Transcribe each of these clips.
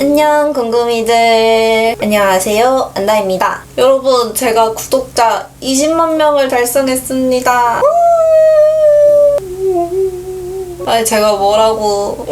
안녕 궁금이들. 안녕하세요. 안다입니다. 여러분 제가 구독자 20만 명을 달성했습니다. 아니 제가 뭐라고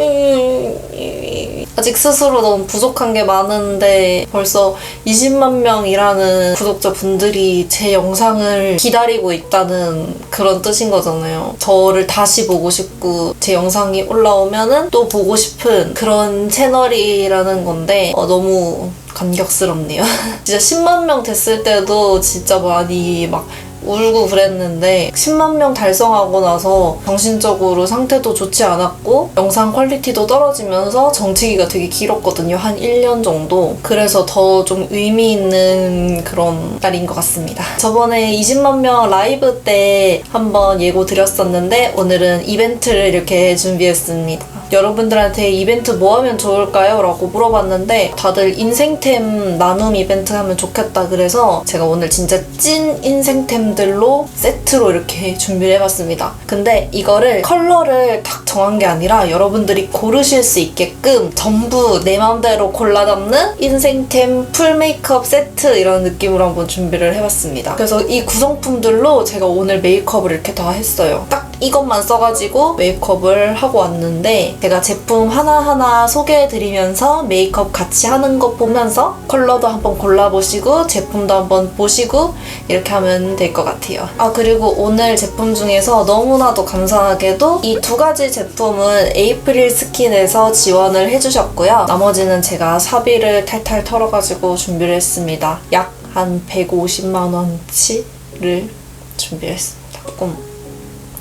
아직 스스로 너무 부족한 게 많은데 벌써 20만 명이라는 구독자 분들이 제 영상을 기다리고 있다는 그런 뜻인 거잖아요. 저를 다시 보고 싶고 제 영상이 올라오면은 또 보고 싶은 그런 채널이라는 건데 어, 너무 감격스럽네요. 진짜 10만 명 됐을 때도 진짜 많이 막 울고 그랬는데 10만 명 달성하고 나서 정신적으로 상태도 좋지 않았고 영상 퀄리티도 떨어지면서 정치기가 되게 길었거든요. 한 1년 정도. 그래서 더 좀 의미 있는 그런 날인 것 같습니다. 저번에 20만 명 라이브 때 한번 예고 드렸었는데 오늘은 이벤트를 이렇게 준비했습니다. 여러분들한테 이벤트 뭐 하면 좋을까요? 라고 물어봤는데 다들 인생템 나눔 이벤트 하면 좋겠다 그래서 제가 오늘 진짜 찐 인생템들로 세트로 이렇게 준비를 해봤습니다. 근데 이거를 컬러를 딱 정한 게 아니라 여러분들이 고르실 수 있게끔 전부 내 맘대로 골라 담는 인생템 풀 메이크업 세트 이런 느낌으로 한번 준비를 해봤습니다. 그래서 이 구성품들로 제가 오늘 메이크업을 이렇게 다 했어요. 딱 이것만 써가지고 메이크업을 하고 왔는데 제가 제품 하나하나 소개해드리면서 메이크업 같이 하는 거 보면서 컬러도 한번 골라보시고 제품도 한번 보시고 이렇게 하면 될 것 같아요. 아 그리고 오늘 제품 중에서 너무나도 감사하게도 이 두 가지 제품은 에이프릴 스킨에서 지원을 해주셨고요. 나머지는 제가 사비를 탈탈 털어가지고 준비를 했습니다. 약 한 150만 원치를 준비했습니다. 조금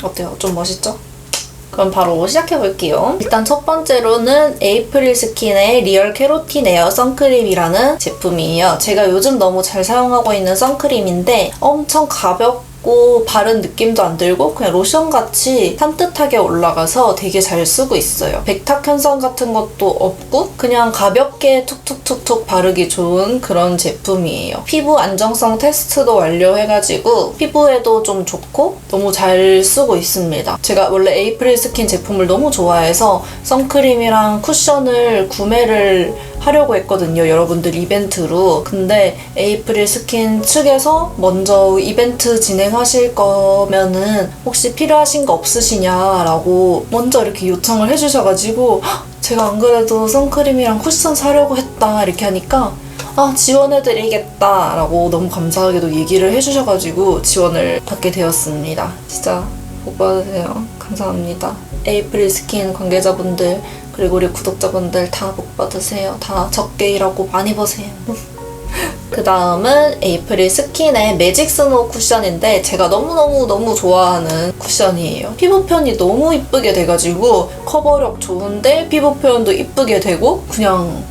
어때요? 좀 멋있죠? 그럼 바로 시작해 볼게요. 일단 첫 번째로는 에이프릴 스킨의 리얼 캐로틴 에어 선크림이라는 제품이에요. 제가 요즘 너무 잘 사용하고 있는 선크림인데 엄청 가볍고 바른 느낌도 안 들고 그냥 로션 같이 산뜻하게 올라가서 되게 잘 쓰고 있어요. 백탁 현상 같은 것도 없고 그냥 가볍게 툭툭툭툭 바르기 좋은 그런 제품이에요. 피부 안정성 테스트도 완료해가지고 피부에도 좀 좋고 너무 잘 쓰고 있습니다. 제가 원래 에이프릴 스킨 제품을 너무 좋아해서 선크림이랑 쿠션을 구매를 하려고 했거든요. 여러분들 이벤트로. 근데 에이프릴 스킨 측에서 먼저 이벤트 진행하실 거면은 혹시 필요하신 거 없으시냐라고 먼저 이렇게 요청을 해주셔가지고 헉, 제가 안 그래도 선크림이랑 쿠션 사려고 했다 이렇게 하니까 아, 지원해드리겠다 라고 너무 감사하게도 얘기를 해주셔가지고 지원을 받게 되었습니다. 진짜 복 받으세요. 감사합니다. 에이프릴 스킨 관계자분들, 그리고 우리 구독자분들 다 복 받으세요. 다 적게 일하고 많이 버세요. 그 다음은 에이프릴 스킨의 매직 스노우 쿠션인데 제가 너무너무너무 좋아하는 쿠션이에요. 피부 표현이 너무 이쁘게 돼가지고 커버력 좋은데 피부 표현도 이쁘게 되고 그냥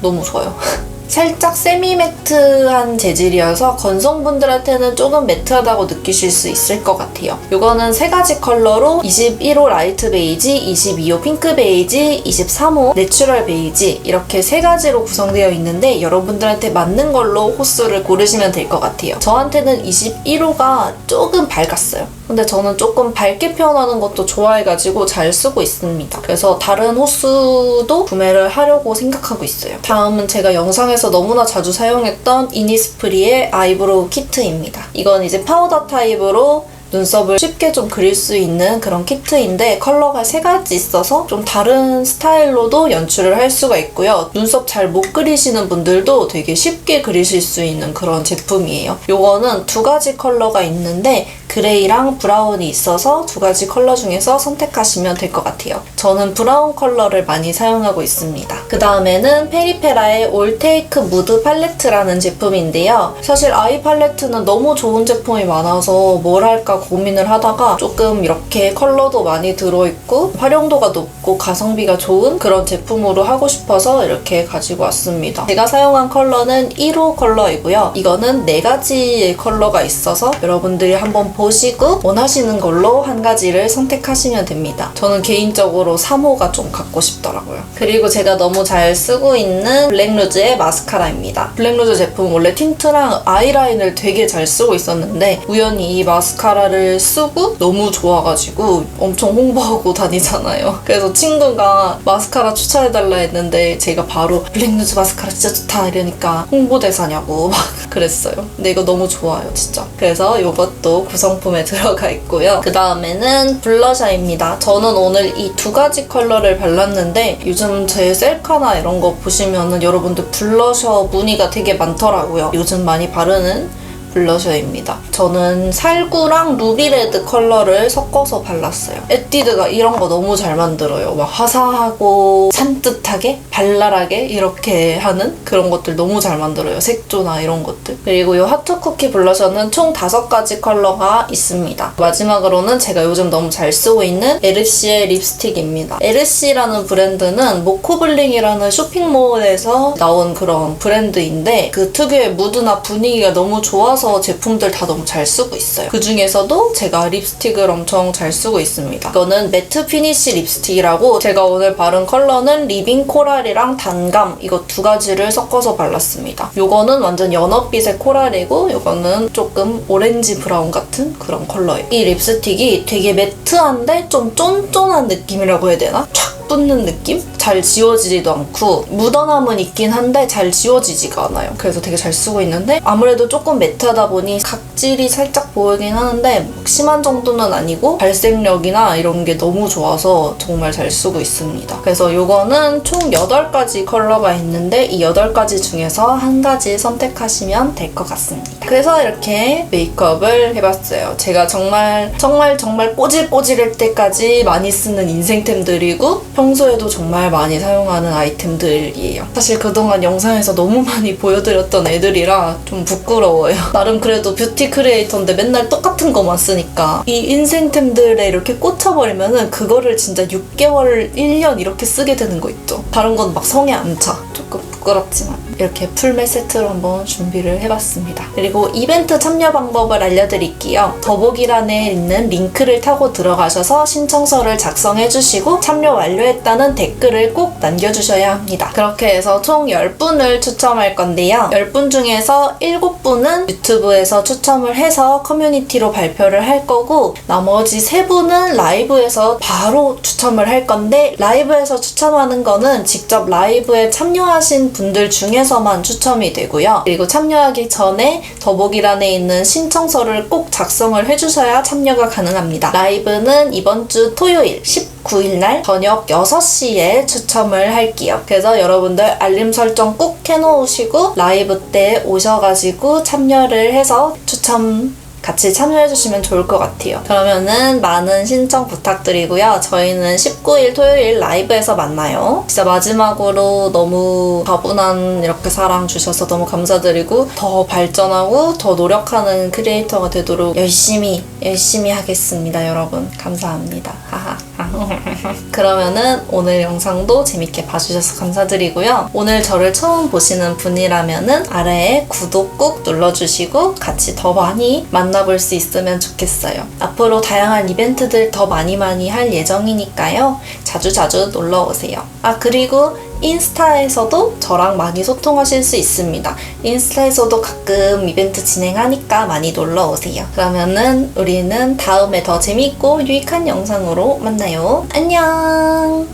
너무 좋아요. 살짝 세미 매트한 재질이어서 건성분들한테는 조금 매트하다고 느끼실 수 있을 것 같아요. 이거는 세 가지 컬러로 21호 라이트 베이지, 22호 핑크 베이지, 23호 내추럴 베이지 이렇게 세 가지로 구성되어 있는데 여러분들한테 맞는 걸로 호수를 고르시면 될 것 같아요. 저한테는 21호가 조금 밝았어요. 근데 저는 조금 밝게 표현하는 것도 좋아해가지고 잘 쓰고 있습니다. 그래서 다른 호수도 구매를 하려고 생각하고 있어요. 다음은 제가 영상에서 너무나 자주 사용했던 이니스프리의 아이브로우 키트입니다. 이건 이제 파우더 타입으로 눈썹을 쉽게 좀 그릴 수 있는 그런 키트인데 컬러가 세 가지 있어서 좀 다른 스타일로도 연출을 할 수가 있고요. 눈썹 잘 못 그리시는 분들도 되게 쉽게 그리실 수 있는 그런 제품이에요. 요거는 두 가지 컬러가 있는데 그레이랑 브라운이 있어서 두 가지 컬러 중에서 선택하시면 될 것 같아요. 저는 브라운 컬러를 많이 사용하고 있습니다. 그 다음에는 페리페라의 올테이크 무드 팔레트라는 제품인데요. 사실 아이 팔레트는 너무 좋은 제품이 많아서 뭘 할까 고민을 하다가 조금 이렇게 컬러도 많이 들어있고 활용도가 높고 가성비가 좋은 그런 제품으로 하고 싶어서 이렇게 가지고 왔습니다. 제가 사용한 컬러는 1호 컬러이고요. 이거는 네 가지의 컬러가 있어서 여러분들이 한번 보시고 원하시는 걸로 한 가지를 선택하시면 됩니다. 저는 개인적으로 3호가 좀 갖고 싶더라고요. 그리고 제가 너무 잘 쓰고 있는 블랙루즈의 마스카라입니다. 블랙루즈 제품 원래 틴트랑 아이라인을 되게 잘 쓰고 있었는데 우연히 이 마스카라를 쓰고 너무 좋아가지고 엄청 홍보하고 다니잖아요. 그래서 친구가 마스카라 추천해달라 했는데 제가 바로 블랙루즈 마스카라 진짜 좋다 이러니까 홍보대사냐고 막 그랬어요. 근데 이거 너무 좋아요, 진짜. 그래서 이것도 구성 품에 들어가 있고요. 그 다음에는 블러셔입니다. 저는 오늘 이 두 가지 컬러를 발랐는데 요즘 제 셀카나 이런 거 보시면은 여러분들 블러셔 무늬가 되게 많더라고요. 요즘 많이 바르는 블러셔입니다. 저는 살구랑 루비레드 컬러를 섞어서 발랐어요. 에뛰드가 이런 거 너무 잘 만들어요. 막 화사하고 산뜻하게 발랄하게 이렇게 하는 그런 것들 너무 잘 만들어요. 색조나 이런 것들. 그리고 이 하트 쿠키 블러셔는 총 다섯 가지 컬러가 있습니다. 마지막으로는 제가 요즘 너무 잘 쓰고 있는 에르시의 립스틱입니다. 에르시라는 브랜드는 모코블링이라는 쇼핑몰에서 나온 그런 브랜드인데 그 특유의 무드나 분위기가 너무 좋아서 제품들 다 너무 잘 쓰고 있어요. 그 중에서도 제가 립스틱을 엄청 잘 쓰고 있습니다. 이거는 매트 피니쉬 립스틱이라고 제가 오늘 바른 컬러는 리빙 코랄이랑 단감 이거 두 가지를 섞어서 발랐습니다. 이거는 완전 연어빛의 코랄이고 이거는 조금 오렌지 브라운 같은 그런 컬러예요. 이 립스틱이 되게 매트한데 좀 쫀쫀한 느낌이라고 해야 되나? 촥 붙는 느낌? 잘 지워지지도 않고 묻어남은 있긴 한데 잘 지워지지가 않아요. 그래서 되게 잘 쓰고 있는데 아무래도 조금 매트하다 보니 각질이 살짝 보이긴 하는데 심한 정도는 아니고 발색력이나 이런 게 너무 좋아서 정말 잘 쓰고 있습니다. 그래서 이거는 총 8가지 컬러가 있는데 이 8가지 중에서 한 가지 선택하시면 될 것 같습니다. 그래서 이렇게 메이크업을 해봤어요. 제가 정말 정말 정말 꼬질꼬질할 때까지 많이 쓰는 인생템들이고 평소에도 정말 많이 사용하는 아이템들이에요. 사실 그동안 영상에서 너무 많이 보여드렸던 애들이라 좀 부끄러워요. 나름 그래도 뷰티 크리에이터인데 맨날 똑같은 거만 쓰니까 이 인생템들에 이렇게 꽂혀버리면은 그거를 진짜 6개월, 1년 이렇게 쓰게 되는 거 있죠. 다른 건 막 성에 안 차. 조금 부끄럽지만 이렇게 풀메 세트로 한번 준비를 해봤습니다. 그리고 이벤트 참여 방법을 알려드릴게요. 더보기란에 있는 링크를 타고 들어가셔서 신청서를 작성해주시고 참여 완료했다는 댓글을 꼭 남겨주셔야 합니다. 그렇게 해서 총 10분을 추첨할 건데요. 10분 중에서 7분은 유튜브에서 추첨을 해서 커뮤니티로 발표를 할 거고 나머지 3분은 라이브에서 바로 추첨을 할 건데 라이브에서 추첨하는 거는 직접 라이브에 참여하신 분들 중에서 만 추첨이 되고요. 그리고 참여하기 전에 더보기란에 있는 신청서를 꼭 작성을 해주셔야 참여가 가능합니다. 라이브는 이번 주 토요일 19일 날 저녁 6시에 추첨을 할게요. 그래서 여러분들 알림 설정 꼭 해놓으시고 라이브 때 오셔가지고 참여를 해서 추첨 같이 참여해주시면 좋을 것 같아요. 그러면은 많은 신청 부탁드리고요. 저희는 19일 토요일 라이브에서 만나요. 진짜 마지막으로 너무 가분한 이렇게 사랑 주셔서 너무 감사드리고 더 발전하고 더 노력하는 크리에이터가 되도록 열심히 열심히 하겠습니다, 여러분. 감사합니다. 하하. 그러면은 오늘 영상도 재밌게 봐주셔서 감사드리고요. 오늘 저를 처음 보시는 분이라면은 아래에 구독 꾹 눌러주시고 같이 더 많이 만나볼 수 있으면 좋겠어요. 앞으로 다양한 이벤트들 더 많이 많이 할 예정이니까요. 자주자주 놀러 오세요. 아, 그리고 인스타에서도 저랑 많이 소통하실 수 있습니다. 인스타에서도 가끔 이벤트 진행하니까 많이 놀러 오세요. 그러면은 우리는 다음에 더 재밌고 유익한 영상으로 만나요. 안녕!